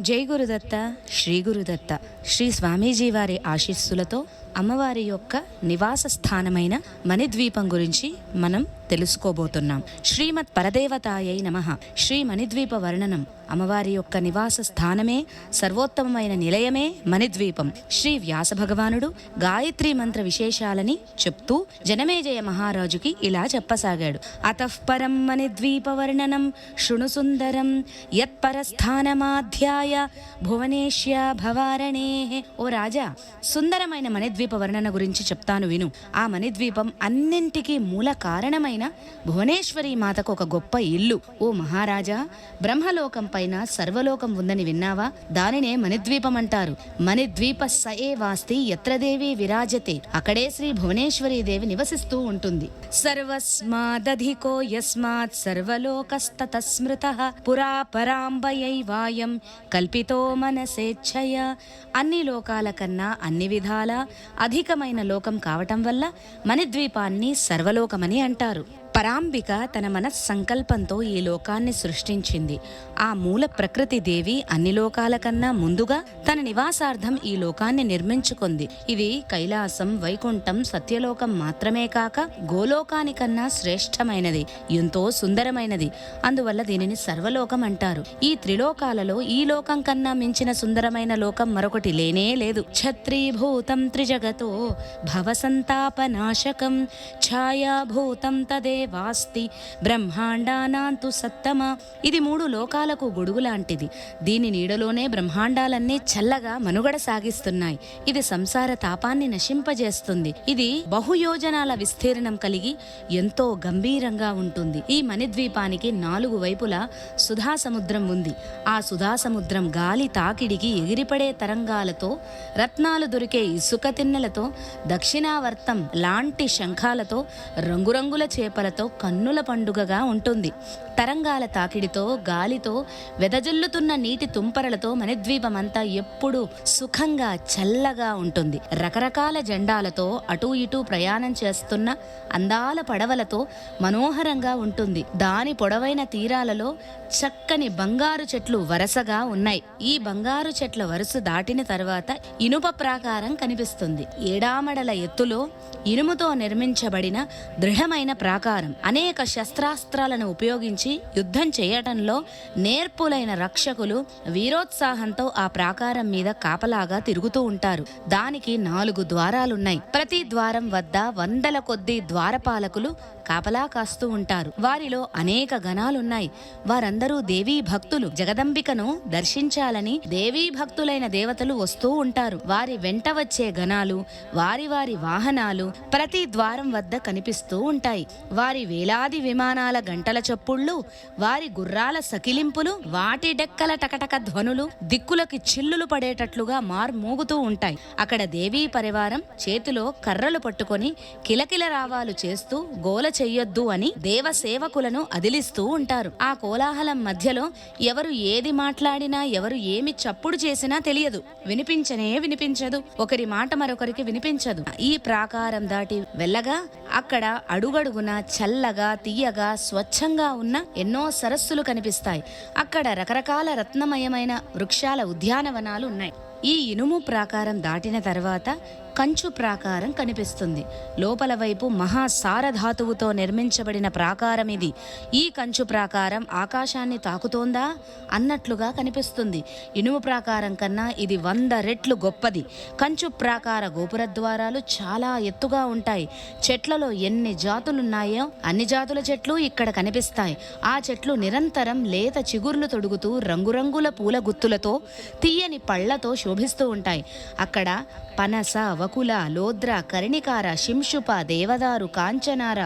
జై గురుదత్త శ్రీ గురుదత్త. శ్రీ స్వామీజీ వారి ఆశీస్సులతో అమ్మవారి యొక్క నివాస స్థానమైన మణిద్వీపం గురించి మనం తెలుసుకోబోతున్నాం. శ్రీమత్ పరదేవతాయై నమ. శ్రీ మణిద్వీప వర్ణనం అమ్మవారి యొక్క నివాస స్థానమే సర్వోత్తమమైన నిలయమే మణిద్వీపం. శ్రీ వ్యాస భగవానుడు గాయత్రి మంత్ర విశేషాలని చెప్తూ జనమేజయ మహారాజుకి ఇలా చెప్పసాగాడు. అతఃపరం మణిద్వీప వర్ణనం శృణు సుందరం యత్పరస్థానమాధ్యాయ భువనేశ్య భవారణే. ఓ రాజా సుందరమైన మణిద్వీప వర్ణన గురించి చెప్తాను విను. ఆ మణిద్వీపం అన్నింటికీ మూల కారణమైన భువనేశ్వరి మాతకు ఒక గొప్ప ఇల్లు. ఓ మహారాజా బ్రహ్మలోకం పైన సర్వలోకం ఉందని విన్నావా? దానినే మణిద్వీపం అంటారు మణిద్వీప సయే వాస్తి యత్రదేవి విరాజతే. అక్కడే శ్రీ భువనేశ్వరి దేవి నివసిస్తూ ఉంటుంది. సర్వస్మాదధికో యస్మాత్ సర్వలోకస్తత స్మృత పురా పరాంబయై వాయం కల్పితో మనసేచ్ఛయ అన్ని లోకాల కన్నా అన్ని విధాల అధికమైన లోకం కావటం వల్ల మణిద్వీపాన్ని సర్వలోకమని అంటారు. out. పరాంబిక తన మనస్సంకల్పంతో ఈ లోకాన్ని సృష్టించింది. ఆ మూల ప్రకృతి దేవి అన్ని లోకాల కన్నా ముందుగా తన నివాసార్థం ఈ లోకాన్ని నిర్మించుకుంది. ఇది కైలాసం వైకుంఠం సత్యలోకం మాత్రమే కాక గోలోకానికన్నా శ్రేష్టమైనది ఎంతో సుందరమైనది. అందువల్ల దీనిని సర్వలోకం అంటారు. ఈ త్రిలోకాలలో ఈ లోకం కన్నా మించిన సుందరమైన లోకం మరొకటి లేనే లేదు. ఛత్రీభూతం త్రిజగతో భవసంతాపనాశకం ఛాయాభూతం తదే వాస్తి బ్రహ్మాండానాంతు సత్తమ. ఇది మూడు లోకాలకు గొడుగు లాంటిది దీని నీడలోనే బ్రహ్మాండాలన్నీ చల్లగా మనుగడ సాగిస్తున్నాయి. ఇది సంసార తాపాన్ని నశింపజేస్తుంది. ఇది బహుయోజనాల విస్తీర్ణం కలిగి ఎంతో గంభీరంగా ఉంటుంది. ఈ మణిద్వీపానికి నాలుగు వైపులా సుధా సముద్రం ఉంది. ఆ సుధా సముద్రం గాలి తాకిడికి ఎగిరిపడే తరంగాలతో రత్నాలు దొరికే ఇసుక తిన్నెలతో దక్షిణావర్తం లాంటి శంఖాలతో రంగురంగుల తరంగాలతో కన్నుల పండుగగా ఉంటుంది. తరంగాల తాకిడితో గాలితో వెదజల్లుతున్న నీటి తుంపరలతో మణిద్వీపమంతా ఎప్పుడూ సుఖంగా చల్లగా ఉంటుంది. రకరకాల జెండాలతో అటూ ఇటూ ప్రయాణం చేస్తున్న అందాల పడవలతో మనోహరంగా ఉంటుంది. దాని పొడవైన తీరాలలో చక్కని బంగారు చెట్లు వరసగా ఉన్నాయి. ఈ బంగారు చెట్ల వరుస దాటిన తర్వాత ఇనుప ప్రాకారం కనిపిస్తుంది. ఏడామడల ఎత్తులో ఇనుముతో నిర్మించబడిన దృఢమైన ప్రాకారం. అనేక శస్త్రాస్త్రాలను ఉపయోగించి యుద్ధం చేయటంలో నేర్పులైన రక్షకులు వీరోత్సాహంతో ఆ ప్రాకారం మీద కాపలాగా తిరుగుతూ ఉంటారు. దానికి నాలుగు ద్వారాలున్నాయి. ప్రతి ద్వారం వద్ద వందల కొద్ది ద్వారపాలకులు కాపలా కాస్తూ ఉంటారు. వారిలో అనేక గణాలున్నాయి. వారందరూ దేవీ భక్తులు. జగదంబికను దర్శించాలని దేవీ భక్తులైన దేవతలు వస్తూ ఉంటారు. వారి వెంట వచ్చే గణాలు వారి వారి వాహనాలు ప్రతి ద్వారం వద్ద కనిపిస్తూ ఉంటాయి. వారి వేలాది విమానాల గంటల చప్పుళ్ళు వారి గుర్రాల సకిలింపులు వాటి డెక్కల టకటక ధ్వనులు దిక్కులకి చిల్లులు పడేటట్లుగా మార్మోగుతూ ఉంటాయి. అక్కడ దేవీ పరివారం చేతిలో కర్రలు పట్టుకొని కిలకిల రావాలు చేస్తూ గోల చెయ్యొద్దు అని దేవ సేవకులను అదిలిస్తూ ఉంటారు. ఆ కోలాహలం మధ్యలో ఎవరు ఏది మాట్లాడినా ఎవరు ఏమి చప్పుడు చేసినా తెలియదు. వినిపించనే వినిపించదు. ఒకరి మాట మరొకరికి వినిపించదు. ఈ ప్రాకారం దాటి వెళ్ళగా అక్కడ అడుగడుగున చల్లగా తీయగా స్వచ్ఛంగా ఉన్న ఎన్నో సరస్సులు కనిపిస్తాయి. అక్కడ రకరకాల రత్నమయమైన వృక్షాల ఉద్యానవనాలు ఉన్నాయి. ఈ ఇనుము ప్రాకారం దాటిన తర్వాత కంచు ప్రాకారం కనిపిస్తుంది. లోపల వైపు మహాసారధాతువుతో నిర్మించబడిన ప్రాకారం ఇది. ఈ కంచు ప్రాకారం ఆకాశాన్ని తాకుతోందా? అన్నట్లుగా కనిపిస్తుంది. ఇనుము ప్రాకారం కన్నా ఇది వంద రెట్లు గొప్పది. కంచు ప్రాకార గోపుర ద్వారాలు చాలా ఎత్తుగా ఉంటాయి. చెట్లలో ఎన్ని జాతులున్నాయో అన్ని జాతుల చెట్లు ఇక్కడ కనిపిస్తాయి. ఆ చెట్లు నిరంతరం లేత చిగుర్లు తొడుగుతూ రంగురంగుల పూల గుత్తులతో తీయని పళ్ళతో శోభిస్తూ ఉంటాయి. అక్కడ పనస నవకుల లోద్ర కర్ణికార శింషుప దేవదారు కాంచనార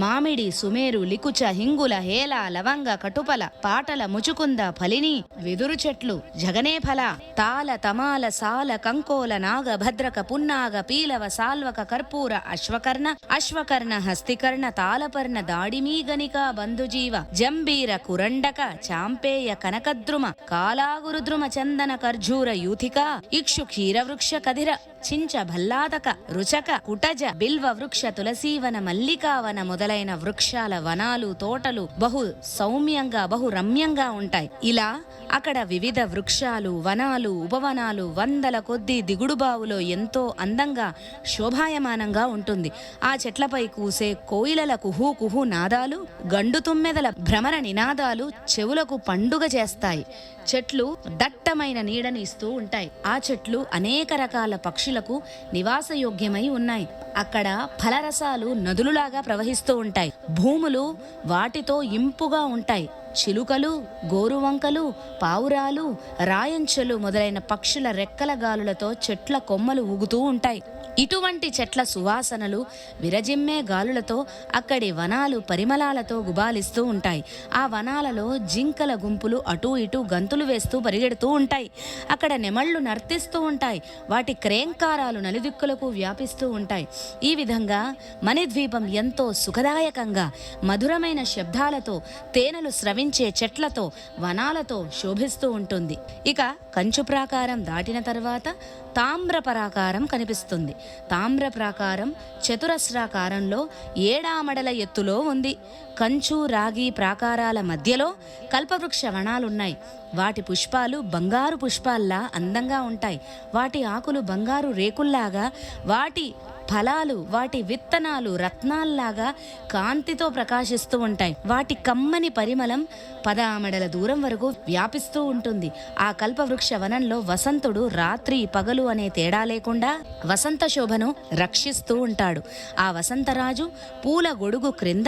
మామిడి సుమేరు లికుచ హింగుల హేల లవంగ కటుపల పాటల ముచుకుంద ఫలిని వెదురు చెట్లు జగనేఫల తాల తమాల సాల కంకోల నాగ భద్రక పున్నాగ పీలవ సాల్వక కర్పూర అశ్వకర్ణ అశ్వకర్ణ హస్తికర్ణ తాళపర్ణ దాడిమీ గనిక బంధుజీవ జంబీర కురండక చాంపేయ కనకద్రుమ కాలాగురుద్రుమ చందన కర్జూర యూథిక ఇక్షు క్షీరవృక్ష కధిర చించ భల్లాదక రుచక కుటజ బిల్వ వృక్ష తులసీవన మల్లికావన మొదలైన వృక్షాల వనాలు తోటలు బహు సౌమ్యంగా బహు రమ్యంగా ఉంటాయి. ఇలా అక్కడ వివిధ వృక్షాలు వనాలు ఉపవనాలు వందల కొద్దీ దిగుడుబావులో ఎంతో అందంగా శోభాయమానంగా ఉంటుంది. ఆ చెట్లపై కూసే కోయిలల కుహు కుహు నాదాలు గండు తుమ్మెదల భ్రమర నినాదాలు చెవులకు పండుగ చేస్తాయి. చెట్లు దట్టమైన నీడని ఇస్తూ ఉంటాయి. ఆ చెట్లు అనేక రకాల పక్షులకు నివాసయోగ్యమై ఉన్నాయి. అక్కడ ఫలరసాలు నదులులాగా ప్రవహిస్తూ ఉంటాయి. భూములు వాటితో ఇంపుగా ఉంటాయి. చిలుకలు గోరువంకలు పావురాలు రాయంచెలు మొదలైన పక్షుల రెక్కల గాలులతో చెట్ల కొమ్మలు ఊగుతూ ఉంటాయి. ఇటువంటి చెట్ల సువాసనలు విరజిమ్మే గాలులతో అక్కడి వనాలు పరిమళాలతో గుబాలిస్తూ ఉంటాయి. ఆ వనాలలో జింకల గుంపులు అటూ ఇటూ గంతులు వేస్తూ పరిగెడుతూ ఉంటాయి. అక్కడ నెమళ్ళు నర్తిస్తూ ఉంటాయి. వాటి క్రేంకారాలు నలుదిక్కులకు వ్యాపిస్తూ ఉంటాయి. ఈ విధంగా మణిద్వీపం ఎంతో సుఖదాయకంగా మధురమైన శబ్దాలతో తేనెలు స్రవించే చెట్లతో వనాలతో శోభిస్తూ ఉంటుంది. ఇక కంచు ప్రాకారం దాటిన తర్వాత తామ్ర పరాకారం కనిపిస్తుంది. తామ్ర ప్రాకారం చతురస్రాకారంలో ఏడామడల ఎత్తులో ఉంది. కంచు రాగి ప్రాకారాల మధ్యలో కల్పవృక్ష వనాలున్నాయి. వాటి పుష్పాలు బంగారు పుష్పాల్లా అందంగా ఉంటాయి. వాటి ఆకులు బంగారు రేకుల్లాగా వాటి ఫలాలు వాటి విత్తనాలు రత్నాల్లాగా కాంతితో ప్రకాశిస్తూ ఉంటాయి. వాటి కమ్మని పరిమళం పదామడల దూరం వరకు వ్యాపిస్తూ ఉంటుంది. ఆ కల్పవృక్ష వనంలో వసంతుడు రాత్రి పగలు అనే తేడా లేకుండా వసంత శోభను రక్షిస్తూ ఉంటాడు. ఆ వసంతరాజు పూల గొడుగు క్రింద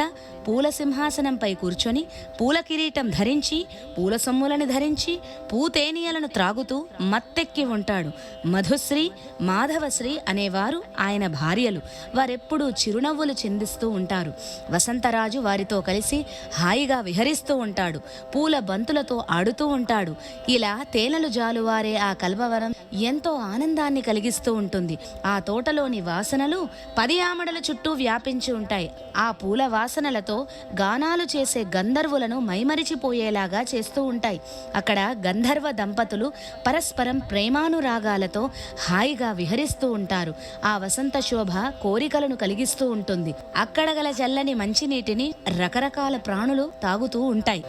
పూల సింహాసనంపై కూర్చొని పూల కిరీటం ధరించి పూల సొమ్ములను ధరించి పూతేనియలను త్రాగుతూ మత్తెక్కి ఉంటాడు. మధుశ్రీ మాధవశ్రీ అనేవారు ఆయన భార్యలు. వారెప్పుడూ చిరునవ్వులు చిందిస్తూ ఉంటారు. వసంతరాజు వారితో కలిసి హాయిగా విహరిస్తూ ఉంటాడు. పూల బంతులతో ఆడుతూ ఉంటాడు. ఇలా తేనెలు జాలువారే ఆ కల్పవరం ఎంతో ఆనందాన్ని కలిగిస్తూ ఉంటుంది. ఆ తోటలోని వాసనలు పది ఆమడల చుట్టూ వ్యాపించి ఉంటాయి. ఆ పూల వాసనలతో గానాలు చేసే గంధర్వులను మైమరిచిపోయేలాగా చేస్తూ ఉంటాయి. అక్కడ గంధర్వ దంపతులు పరస్పరం ప్రేమానురాగాలతో హాయిగా విహరిస్తూ ఉంటారు. ఆ వసంత శోభ కోరికలను కలిగిస్తూ ఉంటుంది. అక్కడ గల చల్లని మంచినీటిని రకరకాల ప్రాణులు తాగుతూ ఉంటాయి.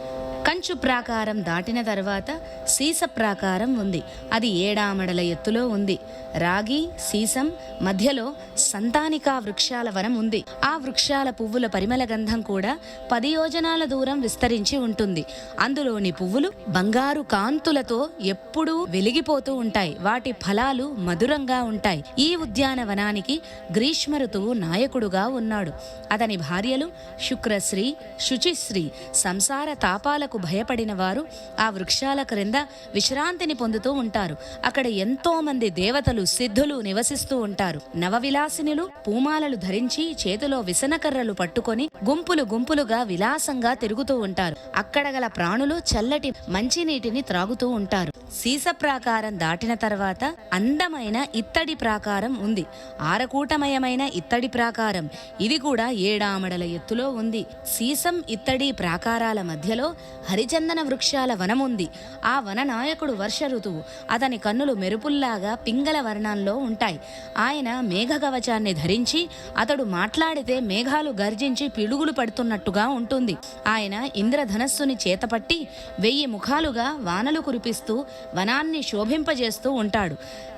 కంచు ప్రాకారం దాటిన తర్వాత సీస ప్రాకారం ఉంది. అది ఏడామడల ఎత్తులో ఉంది. రాగి సీసం మధ్యలో సంతానికా వృక్షాల వనం ఉంది. ఆ వృక్షాల పువ్వుల పరిమళ గంధం కూడా పది యోజనాల దూరం విస్తరించి ఉంటుంది. అందులోని పువ్వులు బంగారు కాంతులతో ఎప్పుడూ వెలిగిపోతూ ఉంటాయి. వాటి ఫలాలు మధురంగా ఉంటాయి. ఈ ఉద్యానవనానికి గ్రీష్మ ఋతువు నాయకుడుగా ఉన్నాడు. అతని భార్యలు శుక్రశ్రీ శుచిశ్రీ సంసార తాపాలకు భయపడిన వారు ఆ వృక్షాల క్రింద విశ్రాంతిని పొందుతూ ఉంటారు. అక్కడ ఎంతో మంది దేవతలు సిద్ధులు నివసిస్తూ ఉంటారు. నవవిలాసినులు పూమాలలు ధరించి చేతిలో విసనకర్రలు పట్టుకొని గుంపులు గుంపులుగా విలాసంగా తిరుగుతూ ఉంటారు. అక్కడ గల ప్రాణులు చల్లటి మంచినీటిని త్రాగుతూ ఉంటారు. సీస ప్రాకారం దాటిన తర్వాత అందమైన ఇత్తడి ప్రాకారం ఉంది. ఆరకూటమయమైన ఇత్తడి ప్రాకారం. ఇది కూడా ఏడామడల ఎత్తులో ఉంది. సీసం ఇత్తడి ప్రాకారాల మధ్యలో హరిచందన వృక్షాల వనం ఉంది. ఆ వన నాయకుడు వర్ష ఋతువు అతని కన్నులు మెరుపుల్లాగా పింగళ వర్ణంలో ఉంటాయి. ఆయన మేఘ కవచాన్ని ధరించి అతడు మాట్లాడితే మేఘాలు గర్జించి పిడుగులు పడుతున్నట్టుగా ఉంటుంది. ఆయన ఇంద్రధనస్సుని చేతపట్టి వెయ్యి ముఖాలుగా వానలు కురిపిస్తూ వనాన్ని శోభింపజేస్తూ ఉంటాడు.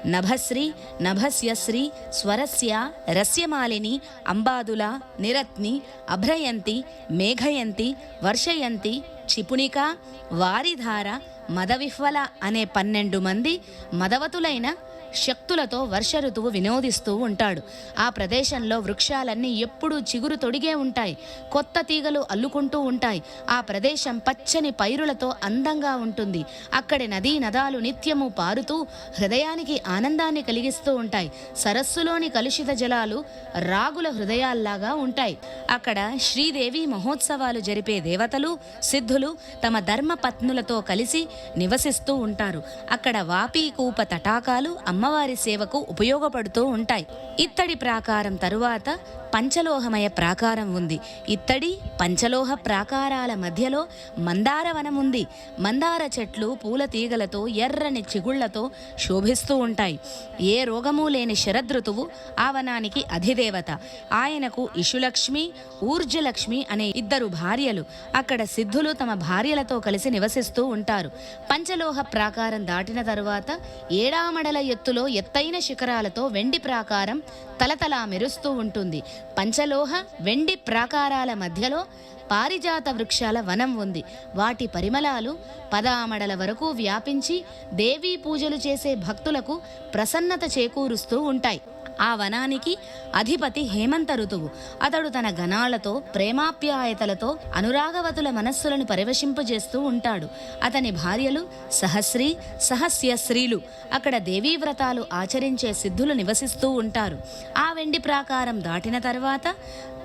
నభశ్రీ నభస్యశ్రీ స్వరస్య రస్యమాలిని అంబాదుల నిరత్ని అభ్రయంతి మేఘయంతి వర్షయంతి క్షిపుణిక వారిధార మదవిహ్వల అనే పన్నెండు మంది మదవతులైన శక్తులతో వర్ష ఋతువు వినోదిస్తూ ఉంటాడు. ఆ ప్రదేశంలో వృక్షాలన్నీ ఎప్పుడూ చిగురు తొడిగే ఉంటాయి. కొత్త తీగలు అల్లుకుంటూ ఉంటాయి. ఆ ప్రదేశం పచ్చని పైరులతో అందంగా ఉంటుంది. అక్కడి నదీ నదాలు నిత్యము పారుతూ హృదయానికి ఆనందాన్ని కలిగిస్తూ ఉంటాయి. సరస్సులోని కలుషిత జలాలు రాగుల హృదయాల్లాగా ఉంటాయి. అక్కడ శ్రీదేవి మహోత్సవాలు జరిపే దేవతలు సిద్ధులు తమ ధర్మపత్నులతో కలిసి నివసిస్తూ ఉంటారు. అక్కడ వాపీకూప తటాకాలు అమ్మ అమ్మవారి సేవకు ఉపయోగపడుతూ ఉంటాయి. ఇత్తడి ప్రాకారం తరువాత పంచలోహమయ ప్రాకారం ఉంది. ఇత్తడి పంచలోహ ప్రాకారాల మధ్యలో మందార వనం ఉంది. మందార చెట్లు పూల తీగలతో ఎర్రని చిగుళ్ళతో శోభిస్తూ ఉంటాయి. ఏ రోగము లేని శరదృతువు ఆ వనానికి అధిదేవత. ఆయనకు ఇషులక్ష్మి ఊర్జలక్ష్మి అనే ఇద్దరు భార్యలు. అక్కడ సిద్ధులు తమ భార్యలతో కలిసి నివసిస్తూ ఉంటారు. పంచలోహ ప్రాకారం దాటిన తరువాత ఏడామడల ఎత్తులో ఎత్తైన శిఖరాలతో వెండి ప్రాకారం తలతలా మెరుస్తూ ఉంటుంది. పంచలోహ వెండి ప్రాకారాల మధ్యలో పారిజాత వృక్షాల వనం ఉంది. వాటి పరిమళాలు పదామడల వరకు వ్యాపించి దేవీ పూజలు చేసే భక్తులకు ప్రసన్నత చేకూరుస్తూ ఉంటాయి. ఆ వనానికి అధిపతి హేమంత ఋతువు. అతడు తన గణాలతో ప్రేమాప్యాయతలతో అనురాగవతుల మనస్సులను పరివశింపజేస్తూ ఉంటాడు. అతని భార్యలు సహస్రీ సహస్యశ్రీలు. అక్కడ దేవీ వ్రతాలు ఆచరించే సిద్ధులు నివసిస్తూ ఉంటారు. ఆ వెండి ప్రాకారం దాటిన తర్వాత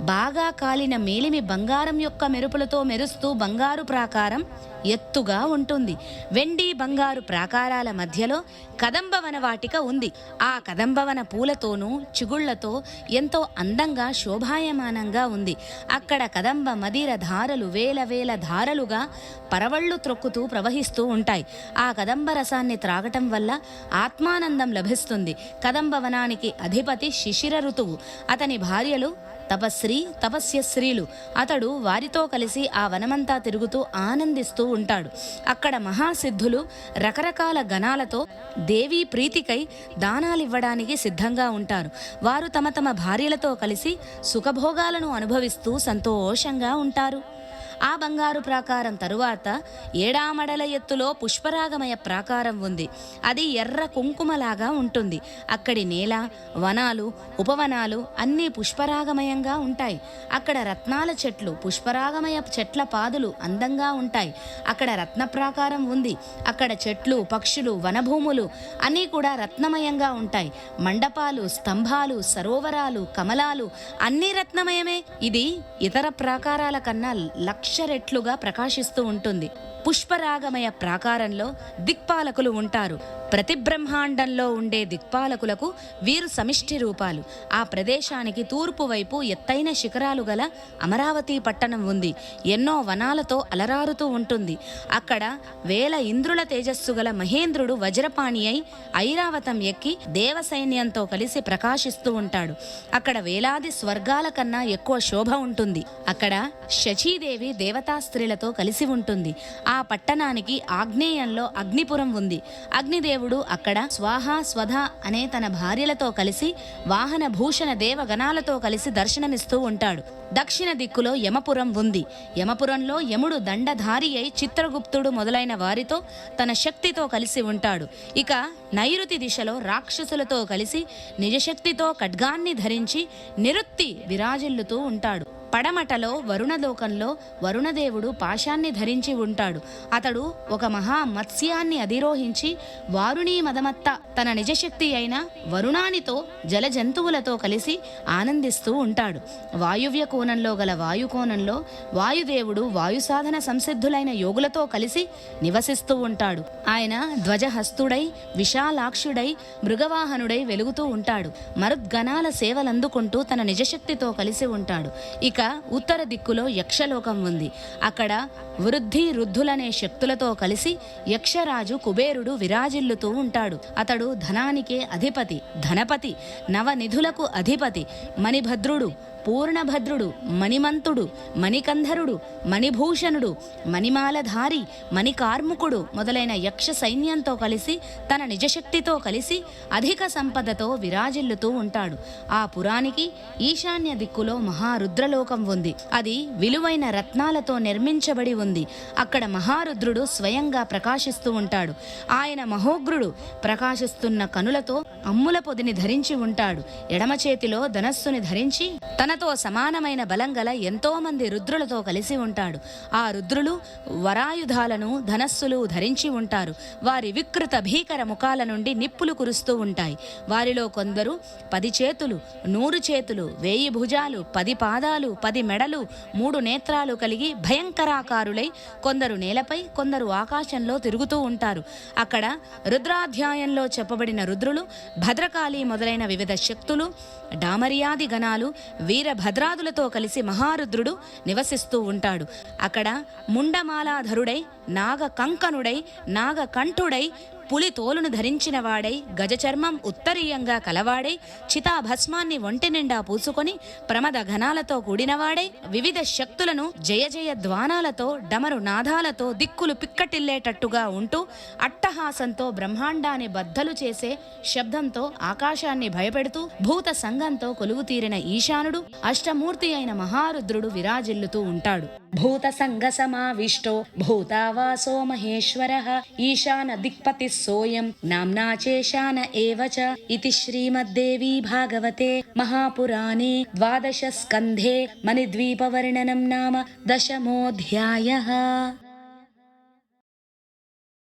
బాగా కాలిన మేలిమి బంగారం యొక్క మెరుపులతో మెరుస్తూ బంగారు ప్రాకారం ఎత్తుగా ఉంటుంది. వెండి బంగారు ప్రాకారాల మధ్యలో కదంబవన వాటిక ఉంది. ఆ కదంబవన పూలతోనూ చిగుళ్ళతో ఎంతో అందంగా శోభాయమానంగా ఉంది. అక్కడ కదంబ మదిర ధారలు వేల వేల ధారలుగా పరవళ్ళు త్రొక్కుతూ ప్రవహిస్తూ ఉంటాయి. ఆ కదంబ రసాన్ని త్రాగటం వల్ల ఆత్మానందం లభిస్తుంది. కదంబవనానికి అధిపతి శిశిర ఋతువు. అతని భార్యలు తపశ్రీ తపస్యశ్రీలు అతడు వారితో కలిసి ఆ వనమంతా తిరుగుతూ ఆనందిస్తూ ఉంటాడు. అక్కడ మహాసిద్ధులు రకరకాల గణాలతో దేవీ ప్రీతికై దానాలివ్వడానికి సిద్ధంగా ఉంటారు. వారు తమ తమ భార్యలతో కలిసి సుఖభోగాలను అనుభవిస్తూ సంతోషంగా ఉంటారు. ఆ బంగారు ప్రాకారం తరువాత ఏడామడల ఎత్తులో పుష్పరాగమయ ప్రాకారం ఉంది. అది ఎర్ర కుంకుమలాగా ఉంటుంది. అక్కడి నేల వనాలు ఉపవనాలు అన్నీ పుష్పరాగమయంగా ఉంటాయి. అక్కడ రత్నాల చెట్లు పుష్పరాగమయ చెట్ల పాదులు అందంగా ఉంటాయి. అక్కడ రత్న ప్రాకారం ఉంది. అక్కడ చెట్లు పక్షులు వనభూములు అన్నీ కూడా రత్నమయంగా ఉంటాయి. మండపాలు స్తంభాలు సరోవరాలు కమలాలు అన్నీ రత్నమయమే. ఇది ఇతర ప్రాకారాల కన్నా లక్ష రెట్లుగా ప్రకాశిస్తూ ఉంటుంది. పుష్పరాగమయ ప్రాకారంలో దిక్పాలకులు ఉంటారు. ప్రతి బ్రహ్మాండంలో ఉండే దిక్పాలకులకు వీరు సమిష్టి రూపాలు. ఆ ప్రదేశానికి తూర్పు వైపు ఎత్తైన శిఖరాలు గల అమరావతి పట్టణం ఉంది. ఎన్నో వనాలతో అలరారుతూ ఉంటుంది. అక్కడ వేల ఇంద్రుల తేజస్సు గల మహేంద్రుడు వజ్రపాణి అయి ఐరావతం ఎక్కి దేవ సైన్యంతో కలిసి ప్రకాశిస్తూ ఉంటాడు. అక్కడ వేలాది స్వర్గాల కన్నా ఎక్కువ శోభ ఉంటుంది. అక్కడ శచీదేవి దేవతా స్త్రీలతో కలిసి ఉంటుంది. ఆ పట్టణానికి ఆగ్నేయంలో అగ్నిపురం ఉంది. అగ్నిదేవుడు అక్కడ స్వాహ స్వధ అనే తన భార్యలతో కలిసి వాహన భూషణ దేవగణాలతో కలిసి దర్శనమిస్తూ ఉంటాడు. దక్షిణ దిక్కులో యమపురం ఉంది. యమపురంలో యముడు దండధారి అయి చిత్రగుప్తుడు మొదలైన వారితో తన శక్తితో కలిసి ఉంటాడు. ఇక నైరుతి దిశలో రాక్షసులతో కలిసి నిజశక్తితో ఖడ్గాన్ని ధరించి నిరుత్తి విరాజిల్లుతూ ఉంటాడు. పడమటలో వరుణలోకంలో వరుణదేవుడు పాశాన్ని ధరించి ఉంటాడు. అతడు ఒక మహా మత్స్యాన్ని అధిరోహించి వారుణీ మదమత్త తన నిజశక్తి అయిన వరుణానితో జల జంతువులతో కలిసి ఆనందిస్తూ ఉంటాడు. వాయువ్య కోణంలో గల వాయుకోణంలో వాయుదేవుడు వాయు సాధన సంసిద్ధులైన యోగులతో కలిసి నివసిస్తూ ఉంటాడు. ఆయన ధ్వజహస్తుడై విశాలాక్షుడై మృగవాహనుడై వెలుగుతూ ఉంటాడు. మరుద్గణాల సేవలందుకుంటూ తన నిజశక్తితో కలిసి ఉంటాడు. ఇక ఉత్తర దిక్కులో యక్షలోకం ఉంది. అక్కడ వృద్ధి రుద్ధులనే శక్తులతో కలిసి యక్షరాజు కుబేరుడు విరాజిల్లుతూ ఉంటాడు. అతడు ధనానికే అధిపతి ధనపతి నవనిధులకు అధిపతి మణిభద్రుడు పూర్ణభద్రుడు మణిమంతుడు మణికంధరుడు మణిభూషణుడు మణిమాలధారి మణికార్ముకుడు మొదలైన యక్ష సైన్యంతో కలిసి తన నిజశక్తితో కలిసి అధిక సంపదతో విరాజిల్లుతూ ఉంటాడు. ఆ పురానికి ఈశాన్య దిక్కులో మహారుద్రలోకం ఉంది. అది విలువైన రత్నాలతో నిర్మించబడి ఉంది. అక్కడ మహారుద్రుడు స్వయంగా ప్రకాశిస్తూ ఉంటాడు. ఆయన మహోగ్రుడు ప్రకాశిస్తున్న కనులతో అమ్ముల పొదిని ధరించి ఉంటాడు. ఎడమ చేతిలో ధనస్సుని ధరించి తన తనతో సమానమైన బలం గల ఎంతో మంది రుద్రులతో కలిసి ఉంటాడు. ఆ రుద్రులు వరాయుధాలను ధనస్సులు ధరించి ఉంటారు. వారి వికృత భీకర ముఖాల నుండి నిప్పులు కురుస్తూ ఉంటాయి. వారిలో కొందరు పది చేతులు నూరు చేతులు వేయి భుజాలు పది పాదాలు పది మెడలు మూడు నేత్రాలు కలిగి భయంకరాకారులై కొందరు నేలపై కొందరు ఆకాశంలో తిరుగుతూ ఉంటారు. అక్కడ రుద్రాధ్యాయంలో చెప్పబడిన రుద్రులు భద్రకాళి మొదలైన వివిధ శక్తులు డామరియాది గణాలు వీరభద్రాదులతో కలిసి మహారుద్రుడు నివసిస్తూ ఉంటాడు. అక్కడ ముండమాలాధరుడై నాగ కంకణుడై నాగకంఠుడై పులి తోలును ధరించినవాడై గజచర్మం ఉత్తరీయంగా కలవాడై చితాభస్మాన్ని ఒంటి నిండా పూసుకొని ప్రమద ఘనాలతో కూడినవాడై వివిధ శక్తులను జయ జయ ద్వానాలతో డమరు నాదాలతో దిక్కులు పిక్కటిల్లేటట్టుగా ఉంటూ అట్టహాసంతో బ్రహ్మాండాన్ని బద్దలు చేసే శబ్దంతో ఆకాశాన్ని భయపెడుతూ భూత సంఘంతో కొలువుతీరిన ఈశానుడు అష్టమూర్తి అయిన మహారుద్రుడు విరాజిల్లుతూ ఉంటాడు. భూత సంఘ సమావిష్టో భూతావాసో మహేశ్వర ఈశాన దిక్పతి సోయం నామ్నా చేశాన ఏవ చ ఇతి శ్రీమద్దేవీ భాగవతే మహాపురాణే ద్వాదశ స్కంధే మణిద్వీపవర్ణనం నామ దశమోऽధ్యాయः